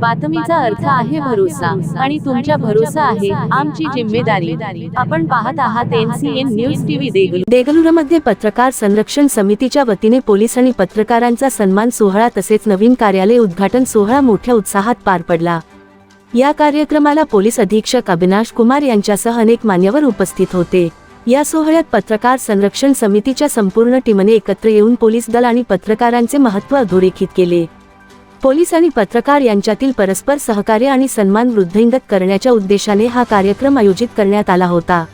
बातमीचा अर्थ आहे भरोसा आणि तुमच्या भरोसा आहे आमची जिम्मेदारी. आपण पाहत आहात एनसीएन न्यूज टीव्ही देगलू देगलुरमध्ये पत्रकार संरक्षण समितीच्या वतीने पोलीस आणि पत्रकारांचा सन्मान सोहळा तसेच नवीन कार्यालय उद्घाटन सोहळा मोठ्या उत्साहात पार पडला. या कार्यक्रमाला पोलीस अधीक्षक अविनाश कुमार यांच्यासह अनेक मान्यवर उपस्थित होते. या सोहळ्यात पत्रकार संरक्षण समितीच्या संपूर्ण टीमने एकत्र येऊन पोलीस दल आणि पत्रकारांचे महत्त्व अधोरेखित केले. पोलीस आणि पत्रकार यांच्यातील परस्पर सहकार्य आणि सन्मान वृद्धिंगत करण्याच्या उद्देशाने हा कार्यक्रम आयोजित करण्यात आला होता.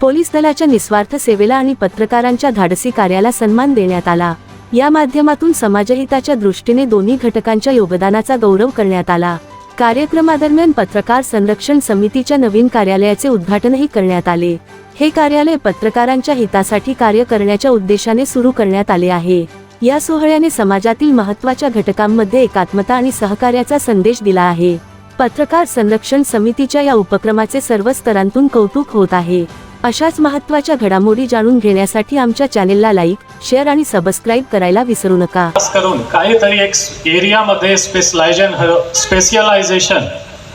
पोलीस दलाच्या निस्वार्थ सेवेला आणि पत्रकारांच्या धाडसी कार्याला सन्मान देण्यात आला. या माध्यमातून समाजहिताच्या दृष्टीने दोन्ही घटकांच्या योगदानाचा गौरव करण्यात आला. कार्यक्रमादरम्यान पत्रकार संरक्षण समितीच्या नवीन कार्यालयाचे उद्घाटनही करण्यात आले. हे कार्यालय पत्रकारांच्या हितासाठी कार्य करण्याच्या उद्देशाने सुरू करण्यात आले आहे. या सोहळ्याने समाजातील महत्त्वाच्या घटकांमध्ये एकात्मता आणि सहकार्याचा संदेश दिला आहे. पत्रकार संरक्षण समितीच्या या उपक्रमाचे सर्व स्तरांतून कौतुक होत आहे. अशाच महत्त्वाच्या घडामोडी जाणून घेण्यासाठी आमच्या चॅनेलला लाईक शेअर आणि सबस्क्राईब करायला विसरू नका. खास करून काहीतरी एक एरियामध्ये स्पेशलायझेशन स्पेशलायझेशन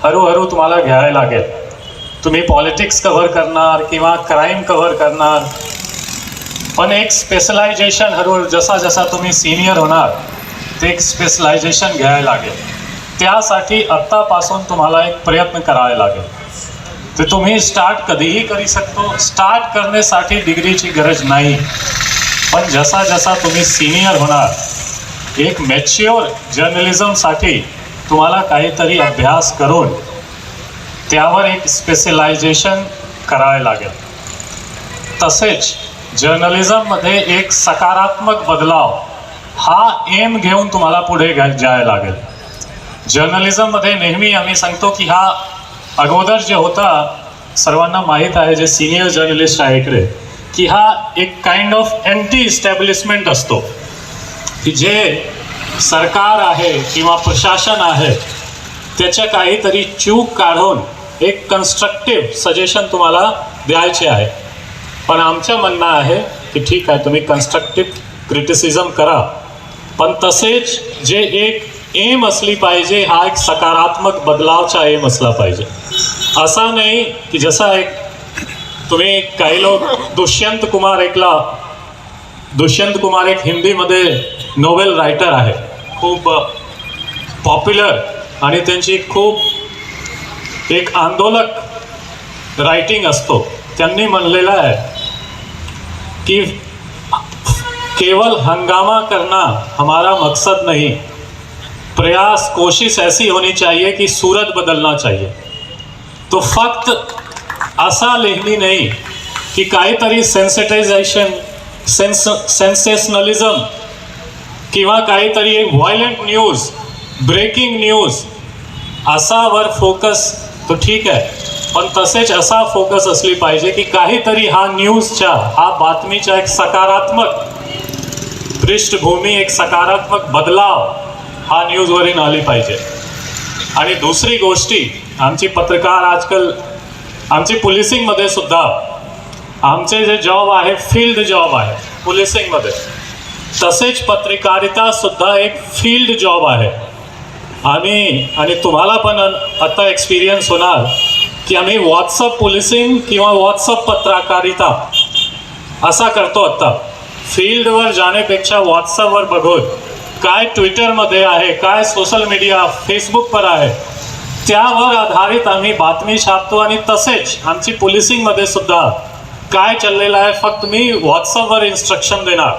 हळूहळू तुम्हाला घ्यावे लागेल. तुम्ही पॉलिटिक्स कव्हर करणार किंवा क्राईम कव्हर करणार पण एक स्पेशलायझेशन हळूहळू जसा जसा तुम्ही सिनियर होणार ते एक स्पेशलायझेशन घ्यायला लागेल. त्यासाठी आत्तापासून तुम्हाला एक प्रयत्न करावे लागेल. ते तुम्ही स्टार्ट कधीही करू शकतो. स्टार्ट करण्यासाठी डिग्रीची गरज नाही. पण जसा जसा तुम्ही सिनियर होणार एक मॅच्युअर जर्नलिझमसाठी तुम्हाला काहीतरी अभ्यास करून त्यावर एक स्पेशलायझेशन करावे लागेल. तसेच जर्नलिझममध्ये एक सकारात्मक बदलाव हा एम घेऊन तुम्हाला पुढे घ्या जायला लागेल. जर्नलिझममध्ये नेहमी आम्ही सांगतो की हा अगोदर जे होता सर्वांना माहीत आहे जे सिनियर जर्नलिस्ट आहे इकडे की हा एक काइंड ऑफ अँटी इस्टॅब्लिशमेंट असतो. की जे सरकार आहे किंवा प्रशासन आहे त्याच्या काहीतरी चूक काढून एक कन्स्ट्रक्टिव्ह सजेशन तुम्हाला द्यायचे आहे. पण आमचं म्हणणं आहे की ठीक आहे तुम्ही कन्स्ट्रक्टिव्ह क्रिटिसिझम करा. पण तसेच जे एक एम असली पाहिजे हा एक सकारात्मक बदलावचा एम असला पाहिजे. असा नाही की जसा एक तुम्ही काही लोक दुष्यंत कुमार एकला दुष्यंत कुमार एक हिंदीमध्ये नोवेल रायटर आहे. खूप पॉप्युलर आणि त्यांची खूप एक आंदोलक रायटिंग असतो. त्यांनी म्हणलेलं आहे कि केवल हंगामा करना हमारा मकसद नहीं। प्रयास, कोशिश ऐसी होनी चाहिए कि सूरत बदलना चाहिए। तो फक्त असा लेखणी नाही की काहीतरी सेन्सिटायझेशन सेन्स सेन्सेशनलिझम किंवा काहीतरी एक व्हायलंट न्यूज़ ब्रेकिंग न्यूज़ असावर फोकस तो ठीक आहे पण तसेच असा फोकस असली पाहिजे की काहीतरी हा न्यूजच्या हा बातमीच्या एक सकारात्मक पृष्ठभूमी एक सकारात्मक बदलाव हा न्यूजवरील आली पाहिजे. आणि दुसरी गोष्टी आमची पत्रकार आजकाल आमची पोलिसिंगमध्ये सुद्धा आमचे जे जॉब आहे फील्ड जॉब आहे पोलिसिंगमध्ये तसेच पत्रकारिता सुद्धा एक फील्ड जॉब आहे. आम्ही आणि तुम्हाला पण आता एक्सपिरियन्स होणार. की आम्ही व्हॉट्सअप पोलिसिंग किंवा व्हॉट्सअप पत्रकारिता असा करतो आत्ता फील्डवर जाण्यापेक्षा व्हॉट्सअपवर बघून काय ट्विटरमध्ये आहे काय सोशल मीडिया फेसबुकवर आहे त्यावर आधारित आम्ही बातमी छापतो आणि तसेच आमची पोलिसिंगमध्ये सुद्धा काय चाललेलं आहे फक्त मी व्हॉट्सअपवर इन्स्ट्रक्शन देणार.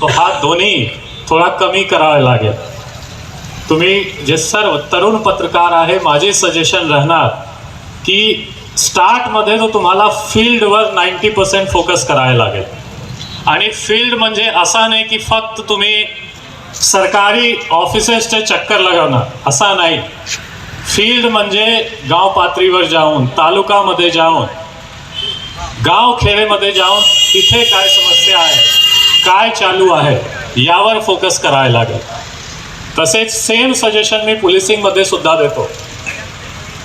तो हा दोन्ही थोडा कमी करावा लागेल. तुम्ही जे सर्व तरुण पत्रकार आहे माझे सजेशन राहणार. की स्टार्टमध्ये तो तुम्हाला फील्डवर नाईंटी पर्सेंट फोकस करायला लागेल. आणि फील्ड म्हणजे असा नाही की फक्त तुम्ही सरकारी ऑफिसेसचे चक्कर लगावणार. असा नाही. फील्ड म्हणजे गाव पातळीवर जाऊन तालुकामध्ये जाऊन गाव खेडेमध्ये जाऊन तिथे काय समस्या आहे काय चालू आहे यावर फोकस करायला लागेल. तसेच सेम सजेशन मी पोलिसिंगमध्ये सुद्धा देतो.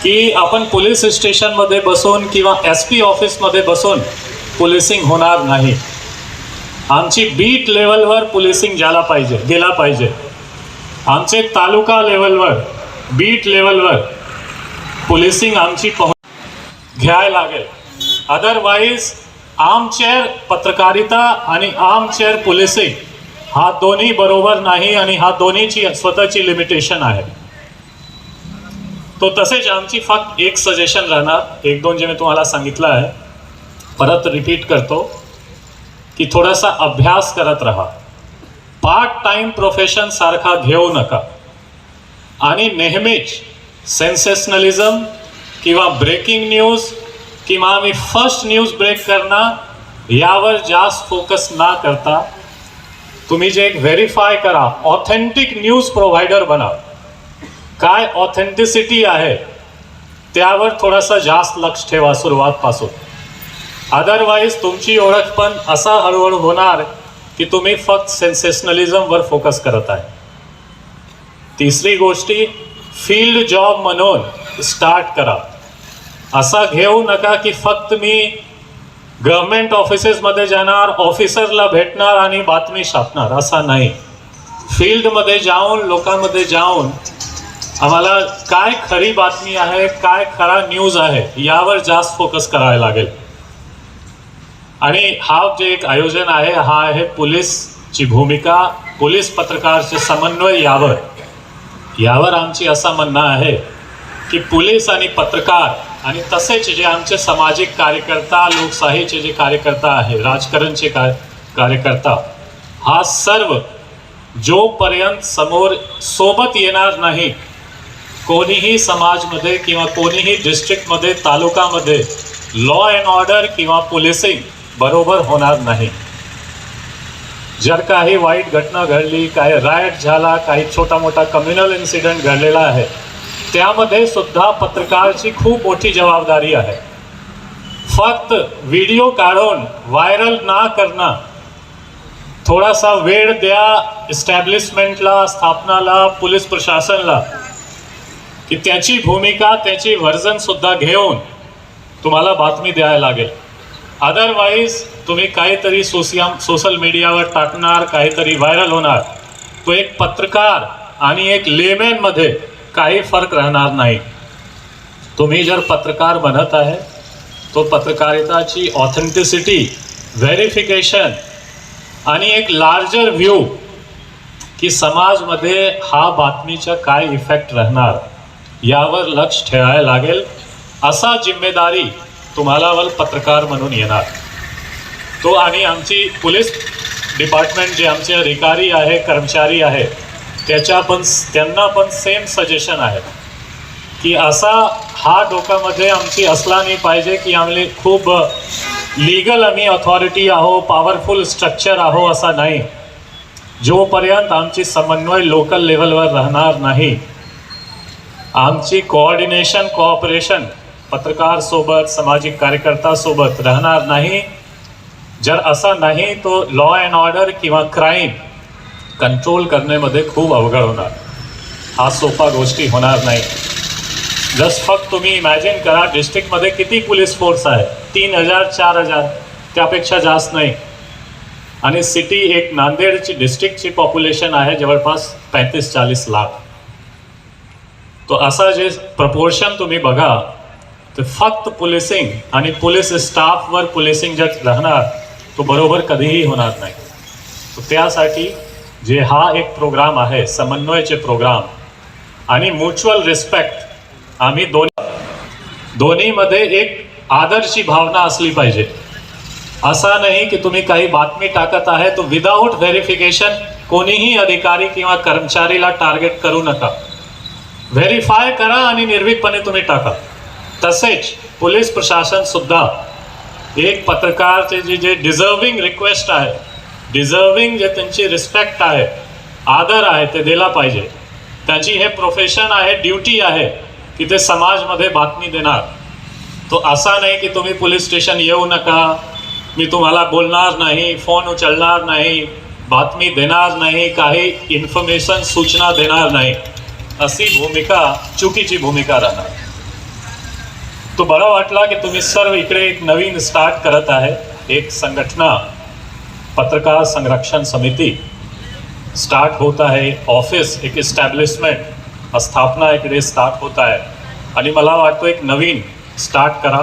की आपण पोलीस स्टेशनमध्ये बसून किंवा एस पी ऑफिसमध्ये बसून पोलिसिंग होणार नाही. आमची बीट लेवलवर पोलिसिंग झाला पाहिजे गेला पाहिजे. आमचे तालुका लेवलवर बीट लेवलवर पोलिसिंग आमची पोहोच घ्यायला लागेल. अदरवाईज आमचेअर पत्रकारिता आणि आमचेअर पोलिसिंग हा दोन्ही बरोबर नाही आणि हा दोन्हीची स्वतःची लिमिटेशन आहे. तो तसेच आमची फक्त एक सजेशन राहणार. एक दोन जे मी तुम्हाला सांगितलं आहे परत रिपीट करतो की थोडासा अभ्यास करत राहा. पार्ट टाइम प्रोफेशन सारखा घेऊ नका. आणि नेहमीच सेन्सेशनलिझम किंवा ब्रेकिंग न्यूज किंवा आम्ही फर्स्ट न्यूज ब्रेक करणार यावर जास्त फोकस ना करता. तुम्ही जे एक व्हेरीफाय करा ऑथेंटिक न्यूज प्रोव्हायडर बना काय ऑथेंटिसिटी आहे त्यावर थोडासा जास्त लक्ष ठेवा सुरुवातपासून. अदरवाईज तुमची ओळख पण असा हळूहळू होणार की तुम्ही फक्त सेन्सेशनलिझमवर फोकस करत आहे. तिसरी गोष्टी फील्ड जॉब म्हणून स्टार्ट करा. असा घेऊ नका की फक्त मी गव्हर्मेंट ऑफिसेसमध्ये जाणार ऑफिसरला भेटणार आणि बातमी छापणार. असा नाही. फील्डमध्ये जाऊन लोकांमध्ये जाऊन आम्हाला काय खरी बातमी आहे काय खरा न्यूज आहे यावर जास्त फोकस करायला लागेल. आणि हा जे एक आयोजन आहे हा आहे पोलीसची भूमिका पोलीस पत्रकारचे समन्वय यावर. यावर आमची असं म्हणणं आहे की पोलीस आणि पत्रकार आणि तसेच जे आमचे सामाजिक कार्यकर्ता लोकशाहीचे जे कार्यकर्ता आहे राजकारणचे काय कार्यकर्ता हा सर्व जोपर्यंत समोर सोबत येणार नाही कोणीही समाजमध्ये किंवा कोणीही डिस्ट्रिक्टमध्ये तालुकामध्ये लॉ अँड ऑर्डर किंवा पोलिसिंग बरोबर होणार नाही. जर काही वाईट घटना घडली काही रायट झाला काही छोटा मोठा कम्युनल इन्सिडेंट घडलेला आहे त्यामध्ये सुद्धा पत्रकारची खूप मोठी जबाबदारी आहे. फक्त व्हिडिओ काढून व्हायरल ना करणं थोडासा वेळ द्या इस्टॅब्लिशमेंटला स्थापनाला पोलीस प्रशासनला की त्याची भूमिका त्याची व्हर्जन सुद्धा घेऊन तुम्हाला बातमी द्यायला लागेल. अदरवाईज तुम्ही काहीतरी सोसिया सोशल मीडियावर टाकणार काहीतरी व्हायरल होणार. तो एक पत्रकार आणि एक लेमॅनमध्ये काही फरक राहणार नाही. तुम्ही जर पत्रकार बनत आहे तो पत्रकारिताची ऑथेंटिसिटी व्हेरिफिकेशन आणि एक लार्जर व्ह्यू की समाजमध्ये हा बातमीचा काय इफेक्ट राहणार. यावर लक्ष ठेवायला लागेल. असा जिम्मेदारी तुम्हाला वल पत्रकार म्हणून येणार. तो आणि आमची पोलीस डिपार्टमेंट जे आमचे अधिकारी आहे कर्मचारी आहे त्याच्या पण त्यांना पण सेम सजेशन आहे. की असा हा डोक्यामध्ये आमची असला नाही पाहिजे की आम्ही खूप लीगल आम्ही ऑथॉरिटी आहो पॉवरफुल स्ट्रक्चर आहो असा नाही. जोपर्यंत आमची समन्वय लोकल लेवलवर राहणार नाही आमची कोऑर्डिनेशन कोऑपरेशन पत्रकार सोबत सामाजिक कार्यकर्ता सोबत राहणार नाही. जर असा नाही तो लॉ अँड ऑर्डर किंवा क्राईम कंट्रोल करण्यामध्ये खूप अवघड होणार. हा सोपा गोष्टी होणार नाही. जस्ट फक्त तुम्ही इमॅजिन करा डिस्ट्रिक्टमध्ये किती पोलीस फोर्स आहे? तीन हजार चार हजार. त्यापेक्षा जास्त नाही. आणि सिटी एक नांदेडची डिस्ट्रिक्टची पॉप्युलेशन आहे जवळपास पैंतीस चाळीस लाख. तो असा जे प्रपोर्शन तुम्ही बघा तर फक्त पोलिसिंग आणि पोलीस स्टाफवर पोलिसिंग ज्या राहणार तो बरोबर कधीही होणार नाही. तर त्यासाठी जे हा एक प्रोग्राम आहे समन्वयचे प्रोग्राम आणि म्युच्युअल रिस्पेक्ट आम्ही दोन्ही दोन्हीमध्ये एक आदरची भावना असली पाहिजे. असा नाही की तुम्ही काही बातमी टाकत आहे तो विदाऊट व्हेरिफिकेशन कोणीही अधिकारी किंवा कर्मचारीला टार्गेट करू नका. व्हेरीफाय करा आणि निर्भीकपणे तुम्ही टाका. तसेच पोलीस प्रशासन सुद्धा एक पत्रकारचे जे जे डिझर्विंग रिक्वेस्ट आहे डिझर्विंग जे त्यांची रिस्पेक्ट आहे आदर आहे ते दिला पाहिजे. त्याची हे प्रोफेशन आहे ड्युटी आहे की ते समाजमध्ये बातमी देणार. तो असा नाही की तुम्ही पोलीस स्टेशन येऊ नका मी तुम्हाला बोलणार नाही फोन उचलणार नाही बातमी देणार नाही काही इन्फॉर्मेशन सूचना देणार नाही. अशी भूमिका चुकीची भूमिका राहणार. तो बरा वाटला की तुम्ही सर्व इकडे एक नवीन स्टार्ट करत आहे. एक संघटना पत्रकार संरक्षण समिती स्टार्ट होत आहे. ऑफिस एक इस्टॅब्लिशमेंट स्थापना इकडे स्टार्ट होत आहे. आणि मला वाटतं एक नवीन स्टार्ट करा.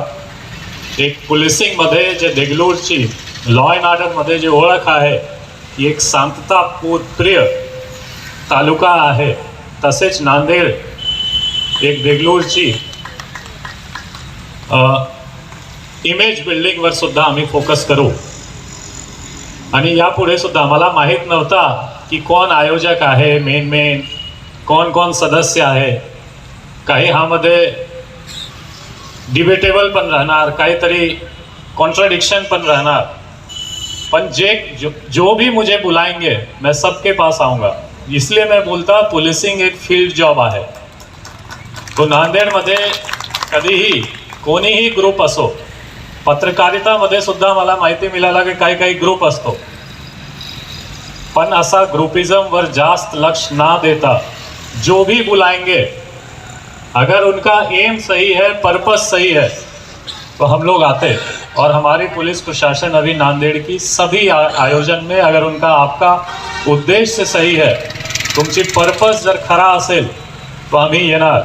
एक पोलिसिंगमध्ये जे देगलूरची लॉ अँड ऑर्डरमध्ये जी ओळख आहे ती एक शांतताप्रिय तालुका आहे. तसेच नांदेड एक देगलूरची इमेज बिल्डिंगवर सुद्धा आम्ही फोकस करू. आणि यापुढे सुद्धा मला माहीत नव्हता की कोण आयोजक आहे मेन मेन कोण कोण सदस्य आहे. काही ह्यामध्ये डिबेटेबल पण राहणार काहीतरी कॉन्ट्राडिक्शन पण राहणार. पण जे जो, जो भी मुझे बुलाएंगे मैं सबके पास आऊँगा. इसलिए मैं बोलता, पुलिसिंग एक फ़ील्ड जॉब आहे तो नांदेडमध्ये कधीही कोणीही ग्रुप असो, पत्रकारितामध्ये सुद्धा मला माहिती मिळाला की काही काही ग्रुप असतो. पण असा ग्रुपिज्मवर जास्त लक्ष ना देता, जो भी बुलाएँगे, अगर उनका एम सही है पर्पस सही है तो हम लोग आते और हमारी पुलिस प्रशासन अभी नांदेड़ की सभी आयोजन में अगर उनका आपका उद्देश्य सही है तुमची पर्पज जर खरा असेल तो आम्ही येणार.